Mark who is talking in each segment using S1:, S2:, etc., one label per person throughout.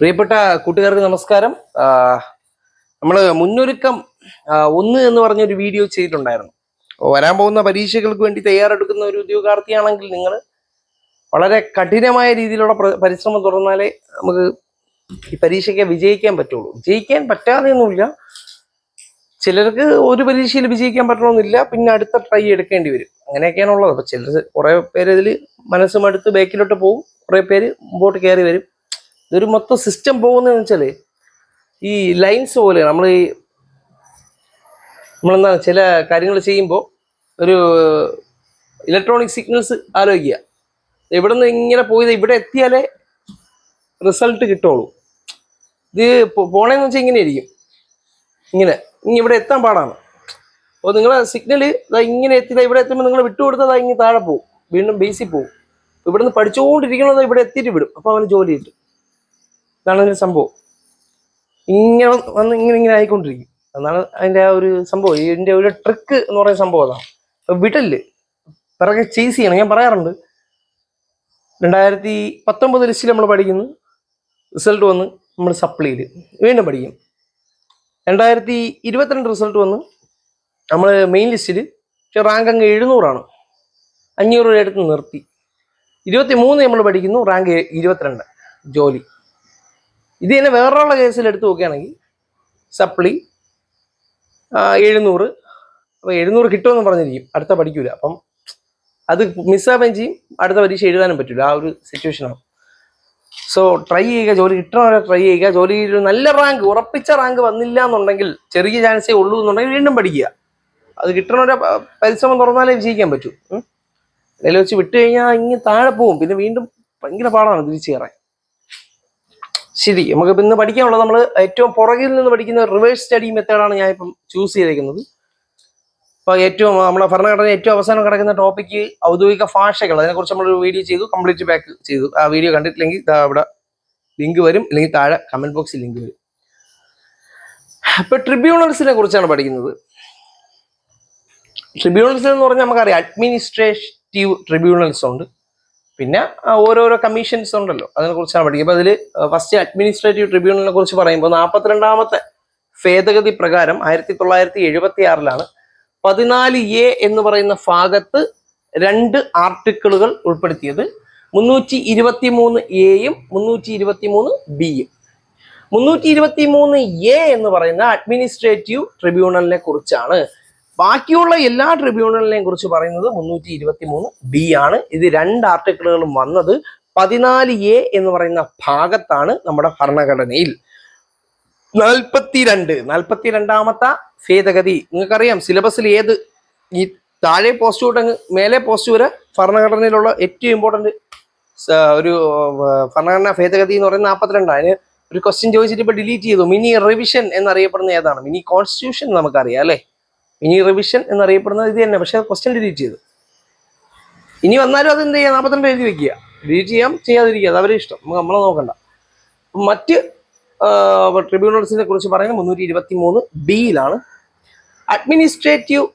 S1: പ്രിയപ്പെട്ട കൂട്ടുകാർക്ക് നമസ്കാരം. നമ്മൾ മുന്നൊരുക്കം ഒന്ന് എന്ന് പറഞ്ഞൊരു വീഡിയോ ചെയ്തിട്ടുണ്ടായിരുന്നു. വരാൻ പോകുന്ന പരീക്ഷകൾക്ക് വേണ്ടി തയ്യാറെടുക്കുന്ന ഒരു ഉദ്യോഗാർത്ഥിയാണെങ്കിൽ നിങ്ങൾ വളരെ കഠിനമായ രീതിയിലുള്ള പരിശ്രമം തുടർന്നാലേ നമുക്ക് ഈ പരീക്ഷയ്ക്ക് വിജയിക്കാൻ പറ്റുള്ളൂ. വിജയിക്കാൻ പറ്റാതെയൊന്നുമില്ല. ചിലർക്ക് ഒരു പരീക്ഷയിൽ വിജയിക്കാൻ പറ്റണമെന്നില്ല. പിന്നെ അടുത്ത ട്രൈ എടുക്കേണ്ടി വരും. അങ്ങനെയൊക്കെയാണ് ഉള്ളത് ചിലർ കുറേ പേര് ഇതിൽ മനസ്സും അടുത്ത് ബാക്കിലോട്ട് പോകും. കുറേ പേര് മുമ്പോട്ട് കയറി വരും. ഇതൊരു മൊത്തം സിസ്റ്റം പോകുന്നതെന്ന് വെച്ചാൽ ഈ ലൈൻസ് പോലെ നമ്മൾ ഈ നമ്മളെന്താ ചില കാര്യങ്ങൾ ചെയ്യുമ്പോൾ ഒരു ഇലക്ട്രോണിക് സിഗ്നൽസ് ആലോചിക്കുക. ഇവിടെ നിന്ന് ഇങ്ങനെ പോയത് ഇവിടെ എത്തിയാലേ റിസൾട്ട് കിട്ടുള്ളൂ. ഇത് പോണേന്ന് വെച്ചാൽ ഇങ്ങനെ ഇരിക്കും ഇങ്ങനെ. ഇനി ഇവിടെ എത്താൻ പാടാണ്. അപ്പോൾ നിങ്ങളെ സിഗ്നൽ ഇങ്ങനെ എത്തി ഇവിടെ എത്തുമ്പോൾ നിങ്ങൾ വിട്ടുകൊടുത്താൽ ഇങ്ങനെ താഴെ പോകും വീണ്ടും ബേസിൽ പോകും ഇവിടുന്ന് പഠിച്ചുകൊണ്ടിരിക്കണത് ഇവിടെ എത്തിയിട്ട് വിടും. അപ്പോൾ അവന് ജോലി കിട്ടും. ഇതാണ് അതിന്റെ സംഭവം. ഇങ്ങനെ വന്ന് ഇങ്ങനെ ഇങ്ങനെ ആയിക്കൊണ്ടിരിക്കും. അതാണ് അതിന്റെ ആ ഒരു സംഭവം. ഇതിന്റെ ഒരു ട്രിക്ക് എന്ന് പറയുന്ന സംഭവം അതാണ്. വിടൽ. പിറകെ ചേസ് ചെയ്യണം. ഞാൻ പറയാറുണ്ട്. രണ്ടായിരത്തി പത്തൊമ്പത് ലിസ്റ്റിൽ നമ്മൾ പഠിക്കുന്നു. റിസൾട്ട് വന്ന് നമ്മൾ സപ്ലിയിൽ വീണ്ടും പഠിക്കും. രണ്ടായിരത്തി ഇരുപത്തിരണ്ട് റിസൾട്ട് വന്ന് നമ്മൾ മെയിൻ ലിസ്റ്റിൽ പക്ഷേ റാങ്ക് അങ്ങ് എഴുന്നൂറാണ്. അഞ്ഞൂറ് രൂപ എടുത്ത് നിർത്തി. ഇരുപത്തി മൂന്ന് നമ്മൾ പഠിക്കുന്നു. റാങ്ക് ഇരുപത്തിരണ്ട്. ജോലി. ഇത് തന്നെ വേറൊരാളുടെ കേസിൽ എടുത്ത് നോക്കുകയാണെങ്കിൽ സപ്ലി എഴുന്നൂറ്. അപ്പോൾ എഴുന്നൂറ് കിട്ടുമെന്ന് പറഞ്ഞിരിക്കും. അടുത്ത പഠിക്കൂല. അപ്പം അത് മിസ്സാവുകയും ചെയ്യും. അടുത്ത പരീക്ഷ എഴുതാനും പറ്റില്ല. ആ ഒരു സിറ്റുവേഷനാണ് സോ ട്രൈ ചെയ്യുക. ജോലി കിട്ടണവരെ ട്രൈ ചെയ്യുക. ജോലി നല്ല റാങ്ക് ഉറപ്പിച്ച റാങ്ക് വന്നില്ല എന്നുണ്ടെങ്കിൽ ചെറിയ ചാൻസേ ഉള്ളൂ എന്നുണ്ടെങ്കിൽ വീണ്ടും പഠിക്കുക. അത് കിട്ടണവരെ പരിശ്രമം തുറന്നാലേ വിജയിക്കാൻ പറ്റൂ. അതിൽ വെച്ച് വിട്ടു കഴിഞ്ഞാൽ ഇങ്ങനെ താഴെ പോവും. പിന്നെ വീണ്ടും ഭയങ്കര പാടാണ് തിരിച്ചു കയറാൻ. ശരി നമുക്ക് ഇന്ന് പഠിക്കാനുള്ളത് നമ്മൾ ഏറ്റവും പുറകിൽ നിന്ന് പഠിക്കുന്ന റിവേഴ്സ് സ്റ്റഡി മെത്തേഡാണ് ഞാൻ ഇപ്പം ചൂസ് ചെയ്തിരിക്കുന്നത് അപ്പോൾ ഏറ്റവും നമ്മുടെ ഭരണഘടന ഏറ്റവും അവസാനം കിടക്കുന്ന ടോപ്പിക്ക് ഔദ്യോഗിക ഭാഷകൾ. അതിനെക്കുറിച്ച് നമ്മളൊരു വീഡിയോ ചെയ്തു കംപ്ലീറ്റ് ബാക്ക് ചെയ്തു. ആ വീഡിയോ കണ്ടിട്ടില്ലെങ്കിൽ അവിടെ ലിങ്ക് വരും. അല്ലെങ്കിൽ താഴെ കമന്റ് ബോക്സിൽ ലിങ്ക് വരും. ഇപ്പൊ ട്രിബ്യൂണൽസിനെ കുറിച്ചാണ് പഠിക്കുന്നത്. ട്രിബ്യൂണൽസ് എന്ന് പറഞ്ഞാൽ നമുക്കറിയാം അഡ്മിനിസ്ട്രേറ്റീവ് ട്രിബ്യൂണൽസ് ഉണ്ട്. പിന്നെ ഓരോരോ കമ്മീഷൻസ് ഉണ്ടല്ലോ. അതിനെ കുറിച്ചാണ് പഠിക്കുക. അപ്പൊ അതിൽ ഫസ്റ്റ് അഡ്മിനിസ്ട്രേറ്റീവ് ട്രിബ്യൂണലിനെ കുറിച്ച് പറയുമ്പോൾ നാൽപ്പത്തിരണ്ടാമത്തെ ഭേദഗതി പ്രകാരം ആയിരത്തി തൊള്ളായിരത്തി എഴുപത്തി ആറിലാണ് പതിനാല് എ എന്ന് പറയുന്ന ഭാഗത്ത് രണ്ട് ആർട്ടിക്കിളുകൾ ഉൾപ്പെടുത്തിയത്. മുന്നൂറ്റി ഇരുപത്തി മൂന്ന് എയും മുന്നൂറ്റി ഇരുപത്തി മൂന്ന് ബിയും. മുന്നൂറ്റി ഇരുപത്തി മൂന്ന് എ എന്ന് പറയുന്ന അഡ്മിനിസ്ട്രേറ്റീവ് ട്രിബ്യൂണലിനെ കുറിച്ചാണ് ബാക്കിയുള്ള എല്ലാ ട്രിബ്യൂണലിനെയും കുറിച്ച് പറയുന്നത് മുന്നൂറ്റി ഇരുപത്തി മൂന്ന് ബി ആണ്. ഇത് രണ്ട് ആർട്ടിക്കിളുകളും വന്നത് പതിനാല് എ എന്ന് പറയുന്ന ഭാഗത്താണ് നമ്മുടെ ഭരണഘടനയിൽ. നാൽപ്പത്തിരണ്ട്. നാൽപ്പത്തിരണ്ടാമത്തെ ഭേദഗതി. നിങ്ങൾക്കറിയാം സിലബസിൽ ഏത് ഈ താഴെ പോസ്റ്റ് തൊട്ട് മേലെ പോസ്റ്റ് വരെ ഭരണഘടനയിലുള്ള ഏറ്റവും ഇമ്പോർട്ടന്റ് ഒരു ഭരണഘടനാ ഭേദഗതി എന്ന് പറയുന്നത് നാൽപ്പത്തിരണ്ടാണ്. അതിന് ഒരു ക്വസ്റ്റ്യൻ ചോദിച്ചിട്ട് ഇപ്പോൾ ഡിലീറ്റ് ചെയ്തു. മിനി റിവിഷൻ എന്നറിയപ്പെടുന്ന ഏതാണ്? മിനി കോൺസ്റ്റിറ്റ്യൂഷൻ നമുക്കറിയാം അല്ലേ? മിനി റിവിഷൻ എന്നറിയപ്പെടുന്നത് ഇത് തന്നെ. പക്ഷേ ക്വസ്റ്റ്യൻ ഡിലീറ്റ് ചെയ്തു. ഇനി വന്നാലും അത് എന്ത് ചെയ്യാം? നാൽപ്പത്തിരണ്ട് എഴുതി വെക്കുക. ഡിലീറ്റ് ചെയ്യാം ചെയ്യാതിരിക്കുക. അത് അവരെ ഇഷ്ടം. നമുക്ക് നമ്മളെ നോക്കണ്ട. മറ്റ് ട്രിബ്യൂണൽസിനെ കുറിച്ച് പറയുന്നത് മുന്നൂറ്റി ഇരുപത്തി മൂന്ന് ബിയിലാണ് അഡ്മിനിസ്ട്രേറ്റീവ്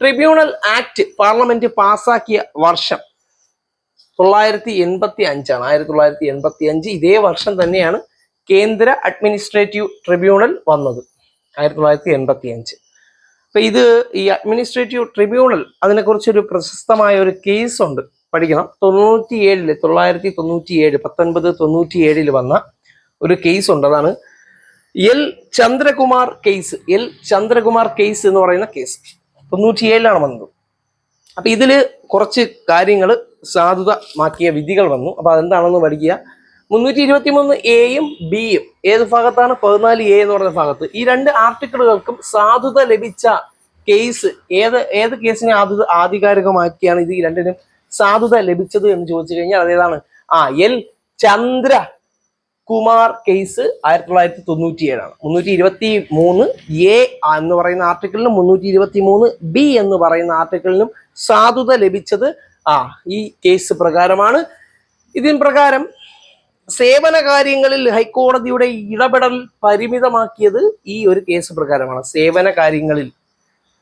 S1: ട്രിബ്യൂണൽ ആക്ട് പാർലമെന്റ് പാസാക്കിയ വർഷം തൊള്ളായിരത്തി എൺപത്തി അഞ്ചാണ് ആയിരത്തി തൊള്ളായിരത്തി എൺപത്തി അഞ്ച് ഇതേ വർഷം തന്നെയാണ് കേന്ദ്ര അഡ്മിനിസ്ട്രേറ്റീവ് ട്രിബ്യൂണൽ വന്നത്. ആയിരത്തി തൊള്ളായിരത്തി എൺപത്തി അഞ്ച് അപ്പൊ ഇത് ഈ അഡ്മിനിസ്ട്രേറ്റീവ് ട്രിബ്യൂണൽ അതിനെക്കുറിച്ചൊരു പ്രശസ്തമായ ഒരു കേസ് ഉണ്ട്. പഠിക്കണം. തൊണ്ണൂറ്റി ഏഴിൽ തൊള്ളായിരത്തി തൊണ്ണൂറ്റി ഏഴ് പത്തൊൻപത് തൊണ്ണൂറ്റി ഏഴിൽ വന്ന ഒരു കേസ് ഉണ്ട്. അതാണ് L Chandrakumar case L Chandrakumar case എന്ന് പറയുന്ന കേസ് തൊണ്ണൂറ്റി ഏഴിലാണ് വന്നത്. അപ്പൊ ഇതിൽ കുറച്ച് കാര്യങ്ങൾ സാധുതമാക്കിയ വിധികൾ വന്നു. അപ്പൊ അതെന്താണെന്ന് പഠിക്കുക. മുന്നൂറ്റി ഇരുപത്തി മൂന്ന് എയും ബിയും ഏത് ഭാഗത്താണ്? പതിനാല് എ എന്ന് പറയുന്ന ഭാഗത്ത്. ഈ രണ്ട് ആർട്ടിക്കിളുകൾക്കും സാധുത ലഭിച്ച കേസ് ഏത് ഏത് കേസിനെ ആധു ആധികാരികമാക്കിയാണ് ഇത് ഈ രണ്ടിനും സാധുത ലഭിച്ചത് എന്ന് ചോദിച്ചു കഴിഞ്ഞാൽ അതേതാണ്? ആ എൽ ചന്ദ്ര കുമാർ കേസ് ആയിരത്തി തൊള്ളായിരത്തി തൊണ്ണൂറ്റി ഏഴാണ് മുന്നൂറ്റി ഇരുപത്തി മൂന്ന് എ എന്ന് പറയുന്ന ആർട്ടിക്കിളിനും മുന്നൂറ്റി ഇരുപത്തി മൂന്ന് ബി എന്ന് പറയുന്ന ആർട്ടിക്കിളിനും സാധുത ലഭിച്ചത് ആ ഈ കേസ് പ്രകാരമാണ്. ഇതിൻ പ്രകാരം സേവന കാര്യങ്ങളിൽ ഹൈക്കോടതിയുടെ ഇടപെടൽ പരിമിതമാക്കിയത് ഈ ഒരു കേസ് പ്രകാരമാണ്. സേവന കാര്യങ്ങളിൽ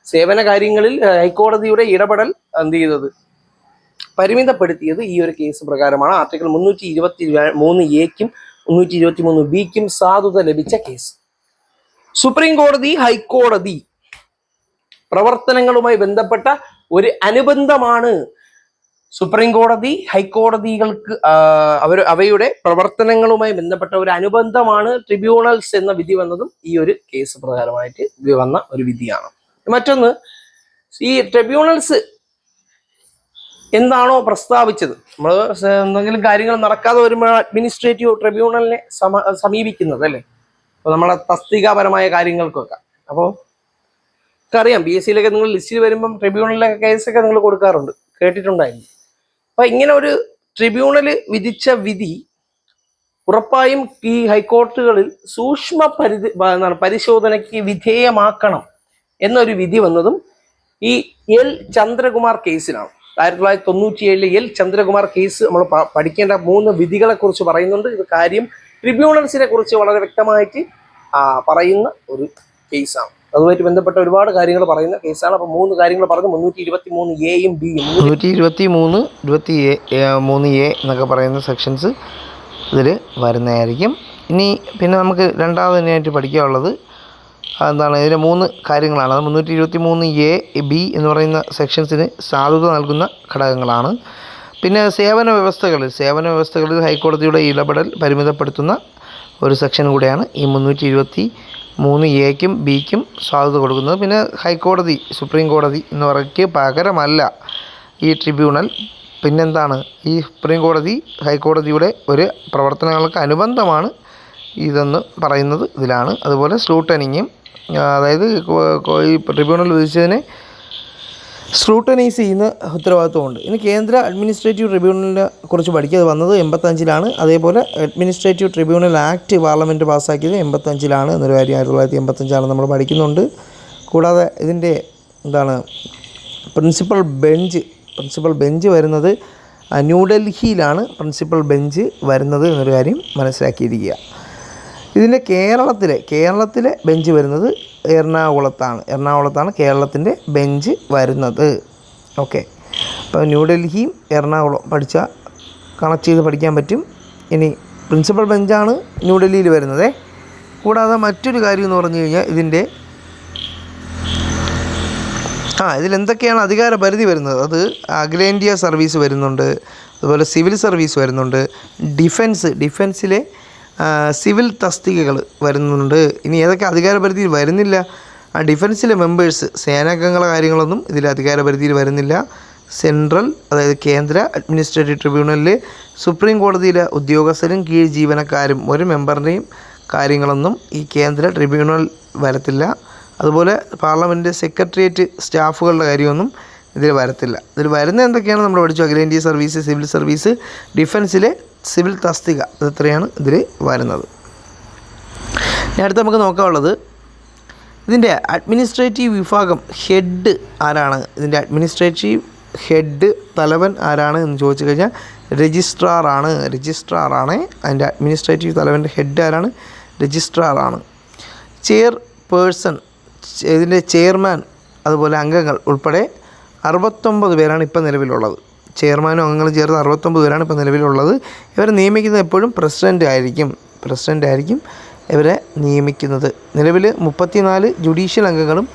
S1: സേവന കാര്യങ്ങളിൽ ഹൈക്കോടതിയുടെ ഇടപെടൽ എന്ത് ചെയ്തത്? പരിമിതപ്പെടുത്തിയത് ഈ ഒരു കേസ് പ്രകാരമാണ്. ആർട്ടിക്കിൾ മുന്നൂറ്റി ഇരുപത്തി മൂന്ന് എക്കും മുന്നൂറ്റി ഇരുപത്തി മൂന്ന് ബിക്കും സാധുത ലഭിച്ച കേസ്. സുപ്രീം കോടതി ഹൈക്കോടതി പ്രവർത്തനങ്ങളുമായി ബന്ധപ്പെട്ട ഒരു അനുബന്ധമാണ് സുപ്രീം കോടതി ഹൈക്കോടതികൾക്ക് അവർ അവയുടെ പ്രവർത്തനങ്ങളുമായി ബന്ധപ്പെട്ട ഒരു അനുബന്ധമാണ് ട്രിബ്യൂണൽസ് എന്ന വിധി വന്നതും ഈ ഒരു കേസ് പ്രകാരമായിട്ട് വന്ന ഒരു വിധിയാണ്. മറ്റൊന്ന് ഈ ട്രിബ്യൂണൽസ് എന്താണോ പ്രസ്താവിച്ചത് നമ്മൾ എന്തെങ്കിലും കാര്യങ്ങൾ നടക്കാതെ വരുമ്പോൾ അഡ്മിനിസ്ട്രേറ്റീവ് ട്രിബ്യൂണലിനെ സമ സമീപിക്കുന്നത് അല്ലേ? അപ്പോൾ നമ്മളെ തസ്തികാപരമായ കാര്യങ്ങൾക്കൊക്കെ. അപ്പോൾ അറിയാം ബി എസ് സിയിലൊക്കെ നിങ്ങൾ ലിസ്റ്റിൽ വരുമ്പം ട്രിബ്യൂണലിലൊക്കെ കേസൊക്കെ നിങ്ങൾ കൊടുക്കാറുണ്ട്. കേട്ടിട്ടുണ്ടായിരുന്നു. അപ്പൊ ഇങ്ങനെ ഒരു ട്രിബ്യൂണൽ വിധിച്ച വിധി ഉറപ്പായും ഈ ഹൈക്കോർട്ടുകളിൽ സൂക്ഷ്മ പരിധി എന്താണ് പരിശോധനയ്ക്ക് വിധേയമാക്കണം എന്നൊരു വിധി വന്നതും ഈ എൽ ചന്ദ്രകുമാർ കേസിലാണ് ആയിരത്തി തൊള്ളായിരത്തി തൊണ്ണൂറ്റി ഏഴിലെ എൽ ചന്ദ്രകുമാർ കേസ് നമ്മൾ പഠിക്കേണ്ട മൂന്ന് വിധികളെ കുറിച്ച് പറയുന്നുണ്ട്. ഇത് കാര്യം ട്രിബ്യൂണൽസിനെ കുറിച്ച് വളരെ വ്യക്തമായിട്ട് പറയുന്ന ഒരു കേസാണ്. അതുമായിട്ട് ബന്ധപ്പെട്ട ഒരുപാട് കാര്യങ്ങൾ പറയുന്ന കേസാണ്. അപ്പൊ മൂന്ന് കാര്യങ്ങൾ പറഞ്ഞു. മുന്നൂറ്റി ഇരുപത്തി മൂന്ന് എയും ബിയും
S2: മുന്നൂറ്റി ഇരുപത്തി മൂന്ന് ഇരുപത്തി മൂന്ന് എ എന്നൊക്കെ പറയുന്ന സെക്ഷൻസ് ഇതിൽ വരുന്നതായിരിക്കും. ഇനി പിന്നെ നമുക്ക് രണ്ടാമത് തന്നെയായിട്ട് പഠിക്കാനുള്ളത് എന്താണ് ഇതിലെ മൂന്ന് കാര്യങ്ങളാണ്. അത് മുന്നൂറ്റി ഇരുപത്തി മൂന്ന് എ ബി എന്ന് പറയുന്ന സെക്ഷൻസിന് സാധുത നൽകുന്ന ഘടകങ്ങളാണ്. പിന്നെ സേവന വ്യവസ്ഥകളിൽ സേവന വ്യവസ്ഥകളിൽ ഹൈക്കോടതിയുടെ ഇടപെടൽ പരിമിതപ്പെടുത്തുന്ന ഒരു സെക്ഷൻ കൂടെയാണ് ഈ മുന്നൂറ്റി ഇരുപത്തി മൂന്ന് എക്കും ബിക്കും സാധുത കൊടുക്കുന്നത്. പിന്നെ ഹൈക്കോടതി സുപ്രീം കോടതി എന്നിവർക്ക് പകരമല്ല ഈ ട്രിബ്യൂണൽ. പിന്നെന്താണ്? ഈ സുപ്രീം കോടതി ഹൈക്കോടതിയുടെ ഒരു പ്രവർത്തനങ്ങൾക്ക് അനുബന്ധമാണ് ഇതെന്ന് പറയുന്നത് ഇതിലാണ്. അതുപോലെ സ്ലൂട്ടനിങ്ങും അതായത് ഈ ട്രിബ്യൂണൽ വിധിച്ചതിനെ സ്ക്രൂട്ടനൈസ് ചെയ്യുന്ന ഉത്തരവാദിത്വമുണ്ട്. ഇനി കേന്ദ്ര അഡ്മിനിസ്ട്രേറ്റീവ് ട്രിബ്യൂണലിനെ കുറിച്ച് പഠിക്കുന്നത് വന്നത് എൺപത്തഞ്ചിലാണ്. അതേപോലെ അഡ്മിനിസ്ട്രേറ്റീവ് ട്രിബ്യൂണൽ ആക്ട് പാർലമെന്റ് പാസ്സാക്കിയത് എൺപത്തഞ്ചിലാണ് എന്നൊരു കാര്യം ആയിരത്തി തൊള്ളായിരത്തി എൺപത്തഞ്ചാണ് നമ്മൾ പഠിക്കുന്നുണ്ട്. കൂടാതെ ഇതിന്റെ എന്താണ് പ്രിൻസിപ്പൽ ബെഞ്ച് പ്രിൻസിപ്പൽ ബെഞ്ച് വരുന്നത് ന്യൂഡൽഹിയിലാണ് പ്രിൻസിപ്പൽ ബെഞ്ച് വരുന്നത് എന്നൊരു കാര്യം മനസ്സിലാക്കിയിരിക്കുക. ഇതിന്റെ കേരളത്തിലെ കേരളത്തിലെ ബെഞ്ച് വരുന്നത് എറണാകുളത്താണ്. എറണാകുളത്താണ് കേരളത്തിന്റെ ബെഞ്ച് വരുന്നത്. ഓക്കെ അപ്പോൾ ന്യൂഡൽഹിയും എറണാകുളം പഠിച്ച കണക്ട് ചെയ്ത് പഠിക്കാൻ പറ്റും. ഇനി പ്രിൻസിപ്പൽ ബെഞ്ചാണ് ന്യൂഡൽഹിയിൽ വരുന്നത്. കൂടാതെ മറ്റൊരു കാര്യം എന്ന് പറഞ്ഞു കഴിഞ്ഞാൽ ഇതിന്റെ ആ ഇതിലെന്തൊക്കെയാണ് അധികാര പരിധി വരുന്നത്? അത് അഖിലേന്ത്യാ സർവീസ് വരുന്നുണ്ട്. അതുപോലെ സിവിൽ സർവീസ് വരുന്നുണ്ട്. ഡിഫൻസ് ഡിഫൻസിലെ സിവിൽ തസ്തികകൾ വരുന്നുണ്ട്. ഇനി ഏതൊക്കെ അധികാരപരിധിയിൽ വരുന്നില്ല? ഡിഫൻസിലെ മെമ്പേഴ്സ് സേനാംഗങ്ങളെ കാര്യങ്ങളൊന്നും ഇതിൽ അധികാരപരിധിയിൽ വരുന്നില്ല. സെൻട്രൽ അതായത് കേന്ദ്ര അഡ്മിനിസ്ട്രേറ്റീവ് ട്രിബ്യൂണലിൽ സുപ്രീം കോടതിയിലെ ഉദ്യോഗസ്ഥരും കീഴ് ജീവനക്കാരും ഒരു മെമ്പറിന്റെയും കാര്യങ്ങളൊന്നും ഈ കേന്ദ്ര ട്രിബ്യൂണൽ വരത്തില്ല. അതുപോലെ പാർലമെന്റ് സെക്രട്ടേറിയറ്റ് സ്റ്റാഫുകളുടെ കാര്യമൊന്നും ഇതിൽ വരത്തില്ല. ഇതിൽ വരുന്ന എന്തൊക്കെയാണ്? നമ്മൾ പഠിച്ചു. അഖിലേന്ത്യാ സർവീസ് സിവിൽ സർവീസ് ഡിഫൻസിലെ സിവിൽ തസ്തിക ഇത്രയാണ് ഇതിൽ വരുന്നത്. അടുത്ത് നമുക്ക് നോക്കാനുള്ളത് ഇതിന്റെ അഡ്മിനിസ്ട്രേറ്റീവ് വിഭാഗം ഹെഡ് ആരാണ്? ഇതിന്റെ അഡ്മിനിസ്ട്രേറ്റീവ് ഹെഡ് തലവൻ ആരാണ് എന്ന് ചോദിച്ചു കഴിഞ്ഞാൽ രജിസ്ട്രാറാണ് രജിസ്ട്രാറാണ് അതിന്റെ അഡ്മിനിസ്ട്രേറ്റീവ് തലവന്റെ ഹെഡ് ആരാണ്? രജിസ്ട്രാറാണ് ചെയർ പേഴ്സൺ ഇതിന്റെ ചെയർമാൻ അതുപോലെ അംഗങ്ങൾ ഉൾപ്പെടെ അറുപത്തൊമ്പത് പേരാണ് ഇപ്പം നിലവിലുള്ളത്. ചെയർമാനും അംഗങ്ങളും ചേർന്ന് അറുപത്തൊമ്പത് പേരാണ് ഇപ്പോൾ നിലവിലുള്ളത്. ഇവരെ നിയമിക്കുന്നത് എപ്പോഴും പ്രസിഡന്റ് ആയിരിക്കും. പ്രസിഡന്റ് ആയിരിക്കും ഇവരെ നിയമിക്കുന്നത്. നിലവിൽ മുപ്പത്തിനാല് ജുഡീഷ്യൽ അംഗങ്ങളും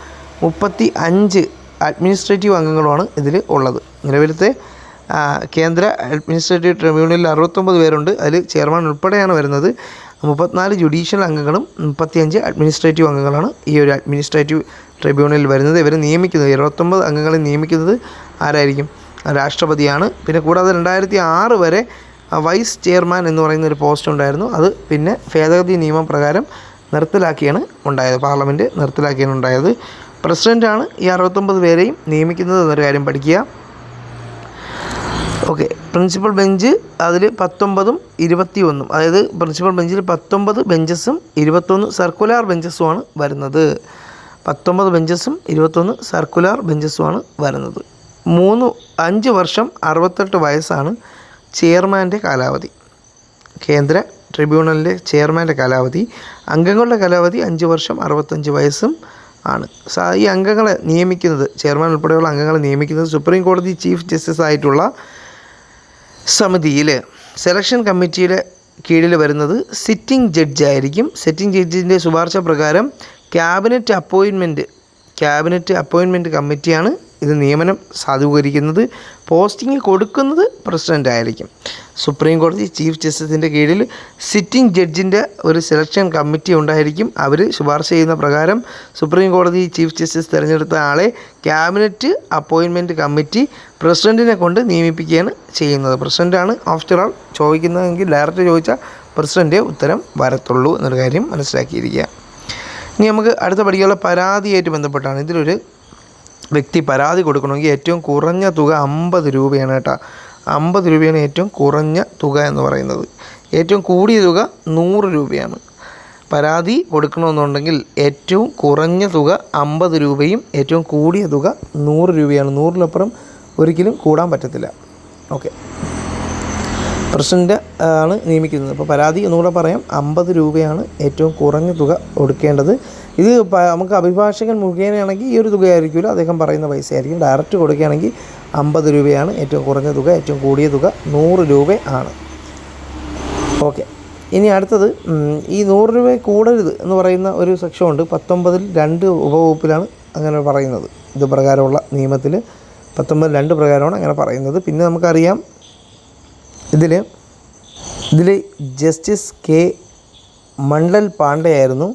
S2: മുപ്പത്തി അഞ്ച് അഡ്മിനിസ്ട്രേറ്റീവ് അംഗങ്ങളുമാണ് ഇതിൽ ഉള്ളത്. നിലവിലത്തെ കേന്ദ്ര അഡ്മിനിസ്ട്രേറ്റീവ് ട്രിബ്യൂണലിൽ അറുപത്തൊമ്പത് പേരുണ്ട്. അതിൽ ചെയർമാൻ ഉൾപ്പെടെയാണ് വരുന്നത്. മുപ്പത്തിനാല് ജുഡീഷ്യൽ അംഗങ്ങളും മുപ്പത്തിയഞ്ച് അഡ്മിനിസ്ട്രേറ്റീവ് അംഗങ്ങളാണ് ഈ ഒരു അഡ്മിനിസ്ട്രേറ്റീവ് ട്രിബ്യൂണലിൽ വരുന്നത്. ഇവരെ നിയമിക്കുന്നത് ഇരുപത്തൊമ്പത് അംഗങ്ങളെ നിയമിക്കുന്നത് ആരായിരിക്കും? രാഷ്ട്രപതിയാണ്. പിന്നെ കൂടാതെ രണ്ടായിരത്തി ആറ് വരെ വൈസ് ചെയർമാൻ എന്ന് പറയുന്ന ഒരു പോസ്റ്റ് ഉണ്ടായിരുന്നു. അത് പിന്നെ ഭേദഗതി നിയമം പ്രകാരം നിർത്തലാക്കിയാണ് ഉണ്ടായത്. പാർലമെന്റ് നിർത്തലാക്കിയാണ് ഉണ്ടായത്. പ്രസിഡന്റാണ് ഈ അറുപത്തൊമ്പത് പേരെയും നിയമിക്കുന്നത് എന്നൊരു കാര്യം പഠിക്കുക. ഓക്കെ. പ്രിൻസിപ്പൽ ബെഞ്ച് അതിൽ പത്തൊമ്പതും ഇരുപത്തി ഒന്നും അതായത് പ്രിൻസിപ്പൽ ബെഞ്ചിൽ പത്തൊമ്പത് ബെഞ്ചസും ഇരുപത്തൊന്ന് സർക്കുലാർ ബെഞ്ചസുമാണ് വരുന്നത്. പത്തൊമ്പത് ബെഞ്ചസും ഇരുപത്തൊന്ന് സർക്കുലാർ ബെഞ്ചസുമാണ് വരുന്നത്. മൂന്ന് അഞ്ച് വർഷം അറുപത്തെട്ട് വയസ്സാണ് ചെയർമാന്റെ കാലാവധി. കേന്ദ്ര ട്രിബ്യൂണലിന്റെ ചെയർമാന്റെ കാലാവധി. അംഗങ്ങളുടെ കാലാവധി അഞ്ച് വർഷം അറുപത്തഞ്ച് വയസ്സും ആണ്. ഈ അംഗങ്ങളെ നിയമിക്കുന്നത് ചെയർമാൻ ഉൾപ്പെടെയുള്ള അംഗങ്ങളെ നിയമിക്കുന്നത് സുപ്രീം കോടതി ചീഫ് ജസ്റ്റിസ് ആയിട്ടുള്ള സമിതിയിൽ സെലക്ഷൻ കമ്മിറ്റിയുടെ കീഴിൽ വരുന്നത് സിറ്റിംഗ് ജഡ്ജായിരിക്കും സിറ്റിംഗ് ജഡ്ജിന്റെ ശുപാർശ പ്രകാരം ക്യാബിനറ്റ് അപ്പോയിൻമെന്റ് ക്യാബിനറ്റ് അപ്പോയിൻമെന്റ് കമ്മിറ്റിയാണ് ഇത് നിയമനം സാധൂകരിക്കുന്നത് പോസ്റ്റിംഗ് കൊടുക്കുന്നത് പ്രസിഡന്റ് ആയിരിക്കും സുപ്രീം കോടതി ചീഫ് ജസ്റ്റിസിന്റെ കീഴിൽ സിറ്റിംഗ് ജഡ്ജിന്റെ ഒരു സെലക്ഷൻ കമ്മിറ്റി ഉണ്ടായിരിക്കും. അവർ ശുപാർശ ചെയ്യുന്ന പ്രകാരം സുപ്രീം കോടതി ചീഫ് ജസ്റ്റിസ് തിരഞ്ഞെടുത്ത ആളെ ക്യാബിനറ്റ് അപ്പോയിൻമെന്റ് കമ്മിറ്റി പ്രസിഡന്റിനെ കൊണ്ട് നിയമിപ്പിക്കുകയാണ് ചെയ്യുന്നത്. പ്രസിഡന്റാണ് ആഫ്റ്റർ ആൾ ചോദിക്കുന്നതെങ്കിൽ ഡയറക്റ്റ് ചോദിച്ചാൽ പ്രസിഡന്റെ ഉത്തരം വരത്തുള്ളൂ എന്നൊരു കാര്യം മനസ്സിലാക്കിയിരിക്കുക. ഇനി നമുക്ക് അടുത്ത പഠിക്കാനുള്ള പരാതിയായിട്ട് ബന്ധപ്പെട്ടാണ്. ഇതിലൊരു വ്യക്തി പരാതി കൊടുക്കണമെങ്കിൽ ഏറ്റവും കുറഞ്ഞ തുക അമ്പത് രൂപയാണ് കേട്ടോ. അമ്പത് രൂപയാണ് ഏറ്റവും കുറഞ്ഞ തുക എന്ന് പറയുന്നത്. ഏറ്റവും കൂടിയ തുക നൂറ് രൂപയാണ്. പരാതി കൊടുക്കണമെന്നുണ്ടെങ്കിൽ ഏറ്റവും കുറഞ്ഞ തുക അമ്പത് രൂപയും ഏറ്റവും കൂടിയ തുക നൂറ് രൂപയാണ്. നൂറിലപ്പുറം ഒരിക്കലും കൂടാൻ പറ്റത്തില്ല. ഓക്കെ. പ്രസിഡന്റ് ആണ് നിയമിക്കുന്നത്. അപ്പോൾ പരാതി ഒന്നുകൂടെ പറയാം. അമ്പത് രൂപയാണ് ഏറ്റവും കുറഞ്ഞ തുക കൊടുക്കേണ്ടത്. ഇത് നമുക്ക് അഭിഭാഷകൻ മുഖേനയാണെങ്കിൽ ഈ ഒരു തുകയായിരിക്കില്ല അദ്ദേഹം പറയുന്ന പൈസ ആയിരിക്കും ഡയറക്റ്റ് കൊടുക്കുകയാണെങ്കിൽ അമ്പത് രൂപയാണ് ഏറ്റവും കുറഞ്ഞ തുക ഏറ്റവും കൂടിയ തുക നൂറ് രൂപ ആണ്. ഓക്കെ ഇനി അടുത്തത് ഈ നൂറ് രൂപ കൂടരുത് എന്ന് പറയുന്ന ഒരു സെക്ഷൻ ഉണ്ട്. പത്തൊമ്പതിൽ രണ്ട് ഉപവകുപ്പിലാണ് അങ്ങനെ പറയുന്നത്. ഇത് പ്രകാരമുള്ള നിയമത്തിൽ പത്തൊമ്പത് രണ്ട് പ്രകാരമാണ് അങ്ങനെ പറയുന്നത്. പിന്നെ നമുക്കറിയാം ഇതിൽ ഇതിൽ ജസ്റ്റിസ് കെ മണ്ഡൽ പാണ്ഡെ ആയിരുന്നു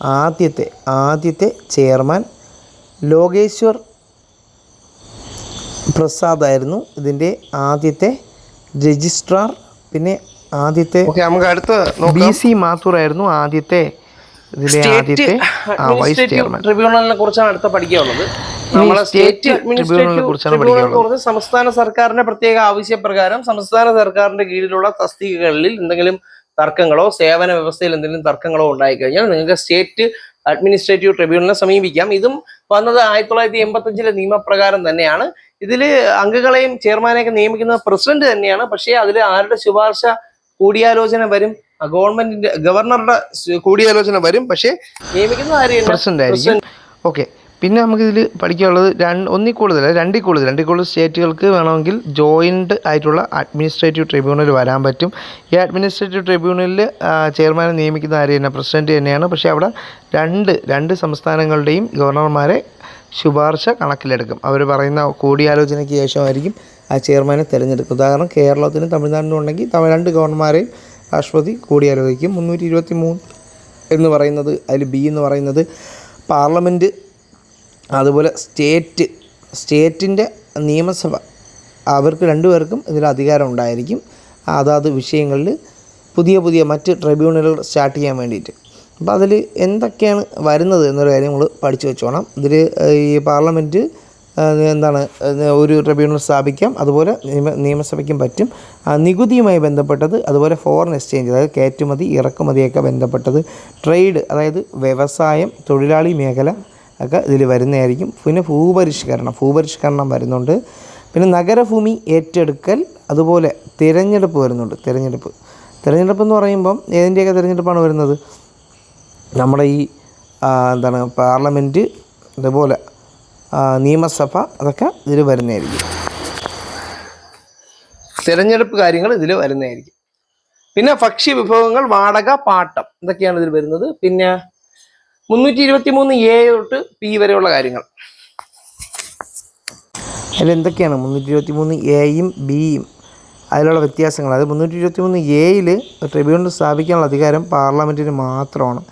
S2: ആദ്യത്തെ ആദ്യത്തെ ചെയർമാൻ ലോകേശ്വർ പ്രസാദ് ആയിരുന്നു. ഇതിന്റെ ആദ്യത്തെ രജിസ്ട്രാർ പിന്നെ ആദ്യത്തെ
S1: നമുക്ക് അടുത്ത
S2: ബി സി മാത്തൂർ ആയിരുന്നു ആദ്യത്തെ ഇതിലെ ആദ്യത്തെ വൈസ് ചെയർമാൻ
S1: ട്രിബ്യൂണലിനെ കുറിച്ചാണ് അടുത്ത പഠിക്കാനുള്ളത്. നമ്മളെ
S2: സ്റ്റേറ്റ് കുറിച്ചാണ്
S1: സംസ്ഥാന സർക്കാരിന്റെ പ്രത്യേക ആവശ്യപ്രകാരം സംസ്ഥാന സർക്കാരിന്റെ കീഴിലുള്ള തസ്തികകളിൽ എന്തെങ്കിലും തർക്കങ്ങളോ സേവന വ്യവസ്ഥയിൽ എന്തെങ്കിലും തർക്കങ്ങളോ ഉണ്ടായിക്കഴിഞ്ഞാൽ നിങ്ങൾക്ക് സ്റ്റേറ്റ് അഡ്മിനിസ്ട്രേറ്റീവ് ട്രിബ്യൂണലിനെ സമീപിക്കാം. ഇതും വന്നത് ആയിരത്തി തൊള്ളായിരത്തി എൺപത്തഞ്ചിലെ നിയമപ്രകാരം തന്നെയാണ്. ഇതിൽ അംഗങ്ങളെയും ചെയർമാനെയൊക്കെ നിയമിക്കുന്നത് പ്രസിഡന്റ് തന്നെയാണ്. പക്ഷേ അതിൽ ആരുടെ ശുപാർശ കൂടിയാലോചന വരും? ഗവൺമെന്റിന്റെ ഗവർണറുടെ കൂടിയാലോചന വരും. പക്ഷേ നിയമിക്കുന്നത് ആര്
S2: പ്രസിഡന്റ് ആയിരിക്കും. ഓക്കെ. പിന്നെ നമുക്കിതിൽ പഠിക്കാനുള്ളത് രണ്ട് ഒന്നിൽ കൂടുതൽ രണ്ടിൽ കൂടുതൽ രണ്ടിൽ കൂടുതൽ സ്റ്റേറ്റുകൾക്ക് വേണമെങ്കിൽ ജോയിൻഡ് ആയിട്ടുള്ള അഡ്മിനിസ്ട്രേറ്റീവ് ട്രിബ്യൂണൽ വരാൻ പറ്റും. ഈ അഡ്മിനിസ്ട്രേറ്റീവ് ട്രിബ്യൂണലിൽ ചെയർമാനെ നിയമിക്കുന്ന ആര് തന്നെ? പ്രസിഡന്റ് തന്നെയാണ്. പക്ഷേ അവിടെ രണ്ട് രണ്ട് സംസ്ഥാനങ്ങളുടെയും ഗവർണർമാരെ ശുപാർശ കണക്കിലെടുക്കും. അവർ പറയുന്ന കൂടിയാലോചനയ്ക്ക് ശേഷമായിരിക്കും ആ ചെയർമാനെ തിരഞ്ഞെടുക്കും ഉദാഹരണം കേരളത്തിനും തമിഴ്നാടിനും ഉണ്ടെങ്കിൽ രണ്ട് ഗവർണർമാരെയും രാഷ്ട്രപതി കൂടിയാലോചിക്കും. മുന്നൂറ്റി ഇരുപത്തി മൂന്ന് എന്ന് പറയുന്നത് അതിൽ ബി എന്ന് പറയുന്നത് പാർലമെന്റ് അതുപോലെ സ്റ്റേറ്റ് സ്റ്റേറ്റിന്റെ നിയമസഭ അവർക്ക് രണ്ടുപേർക്കും ഇതിൽ അധികാരം ഉണ്ടായിരിക്കും. അതാത് വിഷയങ്ങളിൽ പുതിയ പുതിയ മറ്റ് ട്രിബ്യൂണലുകൾ സ്റ്റാർട്ട് ചെയ്യാൻ വേണ്ടിയിട്ട്. അപ്പോൾ അതിൽ എന്തൊക്കെയാണ് വരുന്നത് എന്നൊരു കാര്യം നമ്മൾ പഠിച്ചു വെച്ചോണം. ഇതിൽ ഈ പാർലമെന്റ് എന്താണ് ഒരു ട്രിബ്യൂണൽ സ്ഥാപിക്കാം. അതുപോലെ നിയമ നിയമസഭയ്ക്കും പറ്റും. നികുതിയുമായി ബന്ധപ്പെട്ടത് അതുപോലെ ഫോറിൻ എക്സ്ചേഞ്ച് അതായത് കയറ്റുമതി ഇറക്കുമതിയൊക്കെ ബന്ധപ്പെട്ടത് ട്രേഡ് അതായത് വ്യവസായം തൊഴിലാളി മേഖല ഒക്കെ ഇതിൽ വരുന്നതായിരിക്കും. പിന്നെ ഭൂപരിഷ്കരണം ഭൂപരിഷ്കരണം വരുന്നുണ്ട്. പിന്നെ നഗരഭൂമി ഏറ്റെടുക്കൽ അതുപോലെ തിരഞ്ഞെടുപ്പ് വരുന്നുണ്ട്. തിരഞ്ഞെടുപ്പ്. തിരഞ്ഞെടുപ്പ് എന്ന് പറയുമ്പം ഏതിന്റെയൊക്കെ തിരഞ്ഞെടുപ്പാണ് വരുന്നത്? നമ്മുടെ ഈ എന്താണ് പാർലമെന്റ് അതുപോലെ നിയമസഭ അതൊക്കെ ഇതിൽ വരുന്നതായിരിക്കും.
S1: തിരഞ്ഞെടുപ്പ് കാര്യങ്ങൾ ഇതിൽ വരുന്നതായിരിക്കും. പിന്നെ ഭക്ഷ്യ വിഭവങ്ങൾ വാടക പാട്ടം ഇതൊക്കെയാണ് ഇതിൽ വരുന്നത്. പിന്നെ മുന്നൂറ്റി ഇരുപത്തി മൂന്ന് എ തൊട്ട് പി വരെയുള്ള കാര്യങ്ങൾ.
S2: അതിൽ എന്തൊക്കെയാണ് മുന്നൂറ്റി ഇരുപത്തി മൂന്ന് എയും ബിയും അതിലുള്ള വ്യത്യാസങ്ങൾ. അത് മുന്നൂറ്റി ഇരുപത്തി മൂന്ന് എയിൽ ട്രിബ്യൂണൽ സ്ഥാപിക്കാനുള്ള അധികാരം പാർലമെന്റിന് മാത്രമാണ്.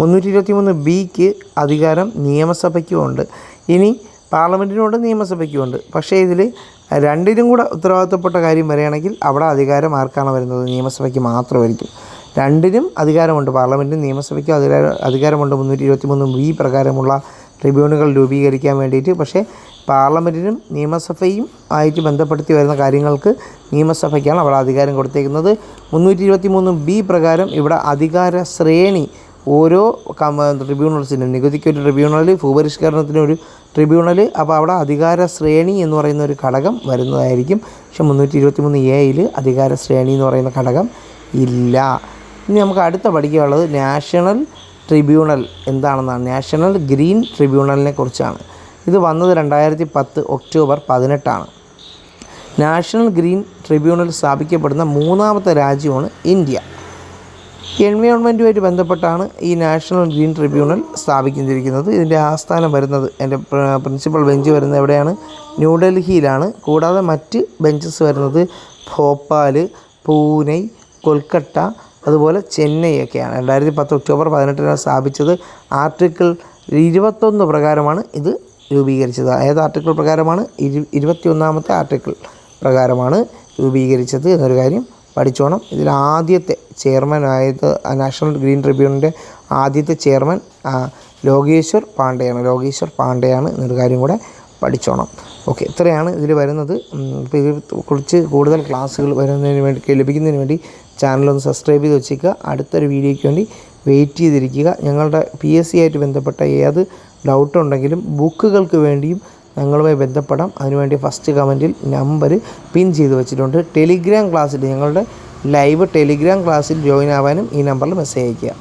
S2: മുന്നൂറ്റി ഇരുപത്തി മൂന്ന് ബിക്ക് അധികാരം നിയമസഭയ്ക്കുമുണ്ട്. ഇനി പാർലമെന്റിനുമുണ്ട് നിയമസഭയ്ക്കുമുണ്ട്. പക്ഷേ ഇതിൽ രണ്ടിനും കൂടെ ഉത്തരവാദിത്തപ്പെട്ട കാര്യം വരികയാണെങ്കിൽ അവിടെ അധികാരം ആർക്കാണ് വരുന്നത്? നിയമസഭയ്ക്ക് മാത്രമായിരിക്കും. രണ്ടിനും അധികാരമുണ്ട്. പാർലമെന്റിനും നിയമസഭയ്ക്കും അധികാര അധികാരമുണ്ട്. മുന്നൂറ്റി ഇരുപത്തി മൂന്ന് ബി പ്രകാരമുള്ള ട്രിബ്യൂണലുകൾ രൂപീകരിക്കാൻ വേണ്ടിയിട്ട്. പക്ഷേ പാർലമെന്റിനും നിയമസഭയും ആയിട്ട് ബന്ധപ്പെടുത്തി വരുന്ന കാര്യങ്ങൾക്ക് നിയമസഭയ്ക്കാണ് അവിടെ അധികാരം കൊടുത്തേക്കുന്നത്. മുന്നൂറ്റി ഇരുപത്തി മൂന്ന് ബി പ്രകാരം ഇവിടെ അധികാര ശ്രേണി ഓരോ ട്രിബ്യൂണൽസിനും നികുതിക്ക് ഒരു ട്രിബ്യൂണൽ ഭൂപരിഷ്കരണത്തിന് ഒരു ട്രിബ്യൂണൽ. അപ്പോൾ അവിടെ അധികാര ശ്രേണി എന്ന് പറയുന്ന ഒരു ഘടകം വരുന്നതായിരിക്കും. പക്ഷേ മുന്നൂറ്റി ഇരുപത്തി മൂന്ന് എയിൽ അധികാര ശ്രേണി എന്ന് പറയുന്ന ഘടകം ഇല്ല. ഇനി നമുക്ക് അടുത്ത പഠിക്കാനുള്ളത് നാഷണൽ ട്രിബ്യൂണൽ എന്താണെന്നാണ്. നാഷണൽ ഗ്രീൻ ട്രിബ്യൂണലിനെ കുറിച്ചാണ്. ഇത് വന്നത് രണ്ടായിരത്തി പത്ത് ഒക്ടോബർ പതിനെട്ടാണ്. നാഷണൽ ഗ്രീൻ ട്രിബ്യൂണൽ സ്ഥാപിക്കപ്പെടുന്ന മൂന്നാമത്തെ രാജ്യമാണ് ഇന്ത്യ. എൻവയോൺമെന്റുമായിട്ട് ബന്ധപ്പെട്ടാണ് ഈ നാഷണൽ ഗ്രീൻ ട്രിബ്യൂണൽ സ്ഥാപിച്ചിരിക്കുന്നത് ഇതിന്റെ ആസ്ഥാനം വരുന്നത് എന്റെ പ്രിൻസിപ്പൽ ബെഞ്ച് വരുന്നത് എവിടെയാണ്? ന്യൂഡൽഹിയിലാണ്. കൂടാതെ മറ്റ് ബെഞ്ചസ് വരുന്നത് ഭോപ്പാൽ പൂനെ കൊൽക്കട്ട അതുപോലെ ചെന്നൈയൊക്കെയാണ്. രണ്ടായിരത്തി പത്ത് ഒക്ടോബർ പതിനെട്ടിനാണ് സ്ഥാപിച്ചത്. ആർട്ടിക്കിൾ ഇരുപത്തൊന്ന് പ്രകാരമാണ് ഇത് രൂപീകരിച്ചത്. ഏത് ആർട്ടിക്കിൾ പ്രകാരമാണ്? ഇരു ഇരുപത്തി ഒന്നാമത്തെ ആർട്ടിക്കിൾ പ്രകാരമാണ് രൂപീകരിച്ചത് എന്നൊരു കാര്യം പഠിച്ചോണം. ഇതിൽ ആദ്യത്തെ ചെയർമാൻ ആയത് നാഷണൽ ഗ്രീൻ ട്രിബ്യൂണലിന്റെ ആദ്യത്തെ ചെയർമാൻ ലോകേശ്വർ പാണ്ഡെയാണ്. ലോകേശ്വർ പാണ്ഡെയാണ് എന്നൊരു കാര്യം കൂടെ പഠിച്ചോണം. ഓക്കെ ഇത്രയാണ് ഇതിൽ വരുന്നത്. ഇപ്പോൾ ഇതിൽ കുറിച്ച് കൂടുതൽ ക്ലാസ്സുകൾ വരുന്നതിന് വേണ്ടി ലഭിക്കുന്നതിന് വേണ്ടി ചാനലൊന്ന് സബ്സ്ക്രൈബ് ചെയ്ത് വെച്ചേക്കുക അടുത്തൊരു വീഡിയോയ്ക്ക് വേണ്ടി വെയിറ്റ് ചെയ്തിരിക്കുക. ഞങ്ങളുടെ പി എസ് സി ആയിട്ട് ബന്ധപ്പെട്ട ഏത് ഡൗട്ട് ഉണ്ടെങ്കിലും ബുക്കുകൾക്ക് വേണ്ടിയും ഞങ്ങളുമായി ബന്ധപ്പെടാം. അതിനുവേണ്ടി ഫസ്റ്റ് കമന്റിൽ നമ്പർ പിൻ ചെയ്ത് വെച്ചിട്ടുണ്ട്. ടെലിഗ്രാം ക്ലാസ്സിൽ ഞങ്ങളുടെ ലൈവ് ടെലിഗ്രാം ക്ലാസ്സിൽ ജോയിൻ ആവാനും ഈ നമ്പറിൽ മെസ്സേജ് അയയ്ക്കുക.